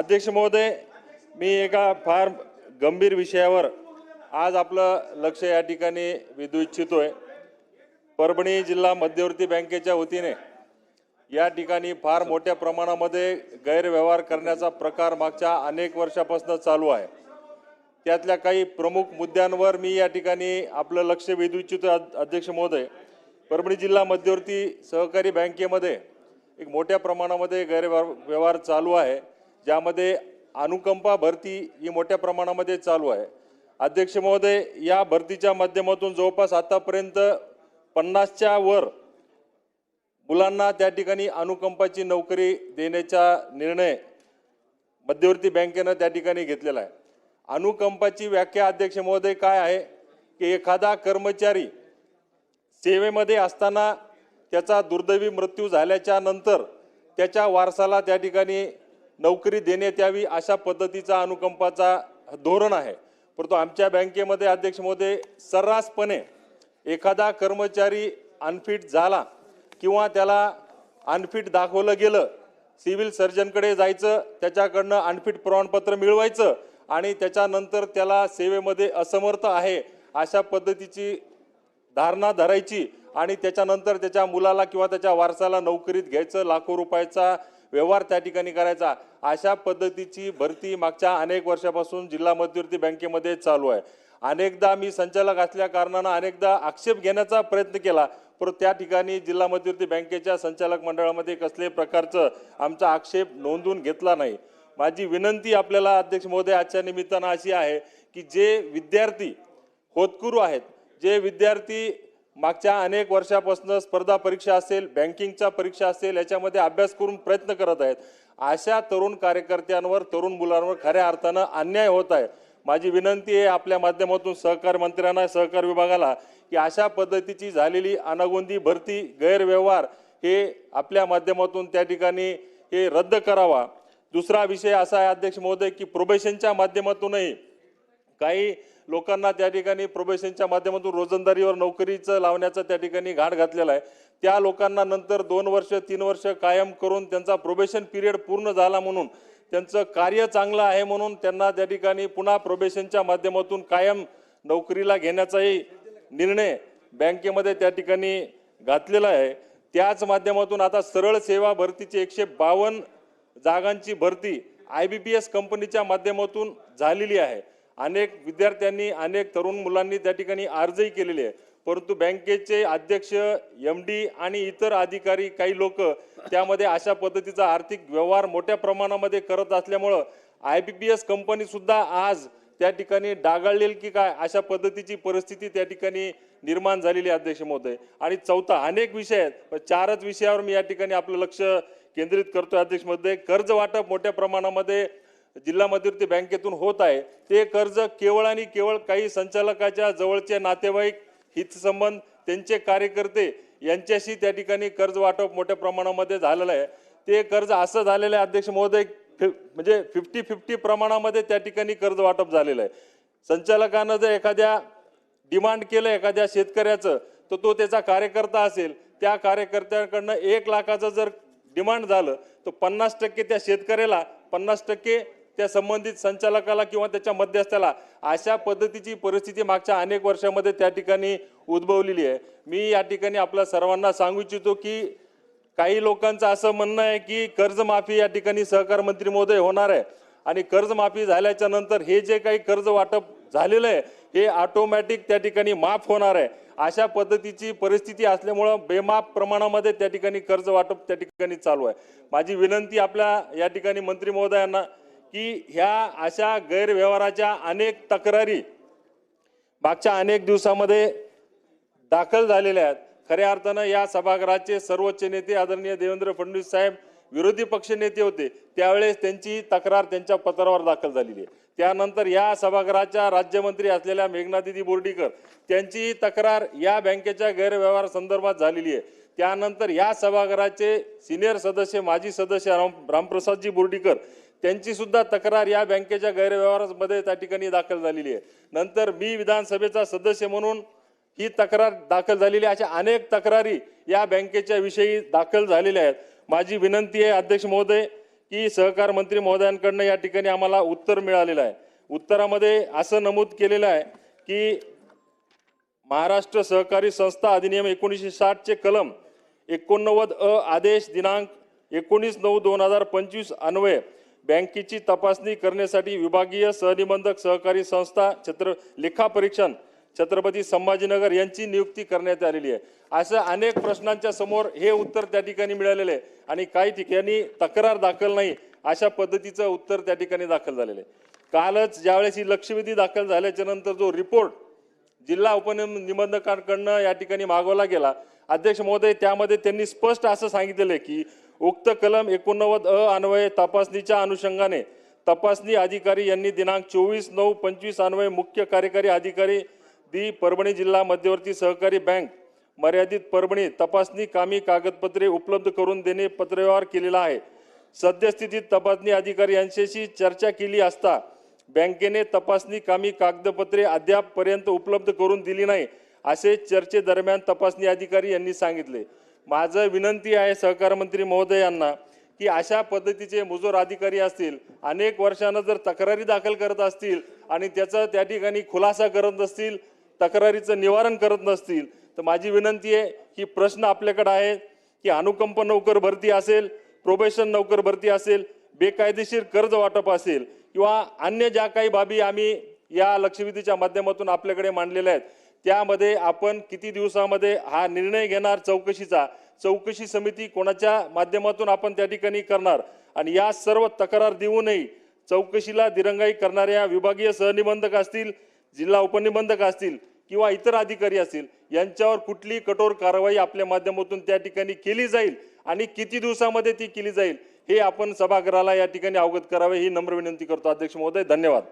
अध्यक्ष महोदय मी एका फार गंभीर विषयावर आज आपलं लक्ष या ठिकाणी वेधू आहे परभणी जिल्हा मध्यवर्ती बँकेच्या वतीने या ठिकाणी फार मोठ्या प्रमाणामध्ये गैरव्यवहार करण्याचा प्रकार मागच्या अनेक वर्षापासून चालू आहे. त्यातल्या काही प्रमुख मुद्द्यांवर मी या ठिकाणी आपलं लक्ष वेधू इच्छितो अध्यक्ष महोदय. परभणी जिल्हा मध्यवर्ती सहकारी बँकेमध्ये एक मोठ्या प्रमाणामध्ये गैरव्यवहार व्यवहार चालू आहे. ज्यामध्ये अनुकंपा भरती ही मोठ्या प्रमाणामध्ये चालू आहे. अध्यक्ष महोदय या भरतीच्या माध्यमातून जवळपास आतापर्यंत पन्नासच्या वर मुलांना त्या ठिकाणी अनुकंपाची नोकरी देण्याचा निर्णय मध्यवर्ती बँकेनं त्या ठिकाणी घेतलेला आहे. अनुकंपाची व्याख्या अध्यक्ष महोदय काय आहे? की एखादा कर्मचारी सेवेमध्ये असताना त्याचा दुर्दैवी मृत्यू झाल्याच्यानंतर त्याच्या वारसाला त्या ठिकाणी नोकरी देण्यात यावी अशा पद्धतीचा अनुकंपाचा धोरण आहे. परंतु आमच्या बँकेमध्ये अध्यक्ष महोदय सर्रासपणे एखादा कर्मचारी अनफिट झाला किंवा त्याला अनफिट दाखवलं गेलं सिव्हिल सर्जनकडे जायचं त्याच्याकडनं अनफिट प्रमाणपत्र मिळवायचं आणि त्याच्यानंतर त्याला सेवेमध्ये असमर्थ आहे अशा पद्धतीची धारणा धरायची आणि त्याच्यानंतर त्याच्या मुलाला किंवा त्याच्या वारसाला नोकरीत घ्यायचं लाखो रुपयाचा व्यवहार त्या ठिकाणी करायचा. अशा पद्धतीची भरती मागच्या अनेक वर्षापासून जिल्हा मध्यवर्ती बँकेमध्ये चालू आहे. अनेकदा मी संचालक असल्या कारणानं अनेकदा आक्षेप घेण्याचा प्रयत्न केला परंतु त्या ठिकाणी जिल्हा मध्यवर्ती बँकेच्या संचालक मंडळामध्ये कसल्याही प्रकारचं आमचा आक्षेप नोंदवून घेतला नाही. माझी विनंती आपल्याला अध्यक्ष महोदय आजच्या निमित्तानं अशी आहे की जे विद्यार्थी होतकुरू आहेत जे विद्यार्थी मागच्या अनेक वर्षापासून स्पर्धा परीक्षा असेल बँकिंगच्या परीक्षा असेल याच्यामध्ये अभ्यास करून प्रयत्न करत आहेत. अशा तरुण कार्यकर्त्यांवर तरुण मुलांवर खऱ्या अर्थानं अन्याय होत आहे. माझी विनंती आहे आपल्या माध्यमातून सहकार मंत्र्यांना सहकार विभागाला की अशा पद्धतीची झालेली अनागोंदी भरती गैरव्यवहार हे आपल्या माध्यमातून त्या ठिकाणी हे रद्द करावा. दुसरा विषय असा आहे अध्यक्ष महोदय की प्रोबेशनच्या माध्यमातूनही काही लोकांना त्या ठिकाणी प्रोबेशनच्या माध्यमातून रोजंदारीवर नोकरीचं लावण्याचा त्या ठिकाणी घाट घातलेला आहे. त्या लोकांना नंतर दोन वर्ष तीन वर्ष कायम करून त्यांचा प्रोबेशन पिरियड पूर्ण झाला म्हणून त्यांचं कार्य चांगलं आहे म्हणून त्यांना त्या ठिकाणी पुन्हा प्रोबेशनच्या माध्यमातून कायम नोकरीला घेण्याचाही निर्णय बँकेमध्ये त्या ठिकाणी घातलेला आहे. त्याच माध्यमातून आता सरळ सेवा भरतीची एकशे बावन्न जागांची भरती आय बी पी एस कंपनीच्या माध्यमातून झालेली आहे. अनेक विद्यार्थ्यांनी अनेक तरुण मुलांनी त्या ठिकाणी अर्जही केलेले आहे. परंतु बँकेचे अध्यक्ष एम डी आणि इतर अधिकारी काही लोक त्यामध्ये अशा पद्धतीचा आर्थिक व्यवहार मोठ्या प्रमाणामध्ये करत असल्यामुळं आय बी पी एस कंपनीसुद्धा आज त्या ठिकाणी डागाळलेल की काय अशा पद्धतीची परिस्थिती त्या ठिकाणी निर्माण झालेली आहे अध्यक्ष महोदय. आणि चौथा अनेक विषय आहेत पण चारच विषयावर मी या ठिकाणी आपलं लक्ष केंद्रित करतोय अध्यक्ष महोदय. कर्ज वाटप मोठ्या प्रमाणामध्ये जिल्हा मध्यवर्ती बँकेतून होत आहे. ते कर्ज केवळ आणि केवळ काही संचालकाच्या जवळचे नातेवाईक हितसंबंध त्यांचे कार्यकर्ते यांच्याशी त्या ठिकाणी कर्ज वाटप मोठ्या प्रमाणामध्ये झालेलं आहे. ते कर्ज असं झालेलं आहे अध्यक्ष महोदय फि- म्हणजे फिफ्टी फिफ्टी प्रमाणामध्ये त्या ठिकाणी कर्ज वाटप झालेलं आहे. संचालकानं जर एखाद्या डिमांड केलं एखाद्या शेतकऱ्याचं तर तो त्याचा कार्यकर्ता असेल. त्या कार्यकर्त्याकडनं एक लाखाचं जर डिमांड झालं तर पन्नास टक्के त्या शेतकऱ्याला पन्नास टक्के त्या संबंधित संचालकाला किंवा त्याच्या मध्यस्थाला अशा पद्धतीची परिस्थिती मागच्या अनेक वर्षामध्ये त्या ठिकाणी उद्भवलेली आहे. मी या ठिकाणी आपल्या सर्वांना सांगू इच्छितो की काही लोकांचं असं म्हणणं आहे की कर्जमाफी या ठिकाणी सहकार मंत्री महोदय होणार आहे. आणि कर्जमाफी झाल्याच्यानंतर हे जे काही कर्ज वाटप झालेलं आहे हे ऑटोमॅटिक त्या ठिकाणी माफ होणार आहे. अशा पद्धतीची परिस्थिती असल्यामुळं बेमाप प्रमाणामध्ये त्या ठिकाणी कर्ज वाटप त्या ठिकाणी चालू आहे. माझी विनंती आपल्या या ठिकाणी मंत्री महोदयांना की ह्या अशा गैरव्यवहाराच्या अनेक तक्रारी मागच्या अनेक दिवसामध्ये दाखल झालेल्या आहेत. खऱ्या अर्थानं या सभागृहाचे सर्वोच्च नेते आदरणीय देवेंद्र फडणवीस साहेब विरोधी पक्ष नेते होते. त्यावेळेस त्यांची तक्रार त्यांच्या पत्रावर दाखल झालेली आहे. त्यानंतर या सभागृहाच्या राज्यमंत्री असलेल्या मेघनादिदी बोर्डीकर त्यांची तक्रार या बँकेच्या गैरव्यवहार संदर्भात झालेली आहे. त्यानंतर या सभागृहाचे सिनियर सदस्य माजी सदस्य राम रामप्रसादजी बोर्डीकर त्यांचीसुद्धा तक्रार या बँकेच्या गैरव्यवहारामध्ये त्या ठिकाणी दाखल झालेली आहे. नंतर मी विधानसभेचा सदस्य म्हणून ही तक्रार दाखल झालेली आहे. अशा अनेक तक्रारी या बँकेच्या विषयी दाखल झालेल्या आहेत. माझी विनंती आहे अध्यक्ष महोदय की सहकार मंत्री महोदयांकडनं या ठिकाणी आम्हाला उत्तर मिळालेलं आहे. उत्तरामध्ये असं नमूद केलेलं आहे की महाराष्ट्र सहकारी संस्था अधिनियम एकोणीसशे साठचे कलम एकोणनव्वद अ आदेश दिनांक एकोणीस नऊ दोन हजार पंचवीस अन्वय बँकेची तपासणी करण्यासाठी विभागीय सहनिबंधक सहकारी संस्था छत्र लेखा परीक्षण छत्रपती संभाजीनगर यांची नियुक्ती करण्यात आलेली आहे. असं अनेक प्रश्नांच्या समोर हे उत्तर त्या ठिकाणी मिळालेलं आहे आणि काही ठिकाणी तक्रार दाखल नाही अशा पद्धतीचं उत्तर त्या ठिकाणी दाखल झालेलं आहे. कालच ज्यावेळेस ही लक्षवेधी दाखल झाल्याच्यानंतर जो रिपोर्ट जिल्हा उपनिबंधकांकडनं या ठिकाणी मागवला गेला अध्यक्ष महोदय त्यामध्ये त्यांनी स्पष्ट असं सांगितलेलं आहे की उक्त कलम एकोणनव्वद अ अन्वये तपासणीच्या अनुषंगाने तपासणी अधिकारी यांनी दिनांक चोवीस नऊ पंचवीस अन्वये मुख्य कार्यकारी अधिकारी दी परभणी जिल्हा मध्यवर्ती सहकारी बँक मर्यादित परभणी तपासणी कामी कागदपत्रे उपलब्ध करून देणे पत्रव्यवहार केलेला आहे. सद्यस्थितीत तपासणी अधिकारी यांच्याशी चर्चा केली असता बँकेने तपासणी कामी कागदपत्रे अद्यापपर्यंत उपलब्ध करून दिली नाही असे चर्चेदरम्यान तपासणी अधिकारी यांनी सांगितले. माझं विनंती आहे सहकार मंत्री महोदयांना की अशा पद्धतीचे मुजोर अधिकारी असतील अनेक वर्षानं जर तक्रारी दाखल करत असतील आणि त्याचा त्या ठिकाणी खुलासा करत नसतील तक्रारीचं निवारण करत नसतील तर माझी विनंती आहे की प्रश्न आपल्याकडे आहे की अनुकंप नोकर भरती असेल प्रोबेशन नोकर भरती असेल बेकायदेशीर कर्ज वाटप असेल किंवा अन्य ज्या काही बाबी आम्ही या लक्षवेधीच्या माध्यमातून आपल्याकडे मांडलेल्या आहेत त्यामध्ये आपण किती दिवसामध्ये हा निर्णय घेणार चौकशीचा चौकशी समिती कोणाच्या माध्यमातून आपण त्या ठिकाणी करणार? आणि या सर्व तक्रार देऊनही चौकशीला दिरंगाई करणाऱ्या विभागीय सहनिबंधक असतील जिल्हा उपनिबंधक असतील किंवा इतर अधिकारी असतील यांच्यावर कुठली कठोर कारवाई आपल्या माध्यमातून त्या ठिकाणी केली जाईल आणि किती दिवसामध्ये ती केली जाईल हे आपण सभागृहाला या ठिकाणी अवगत करावे ही नम्र विनंती करतो. अध्यक्ष महोदय धन्यवाद.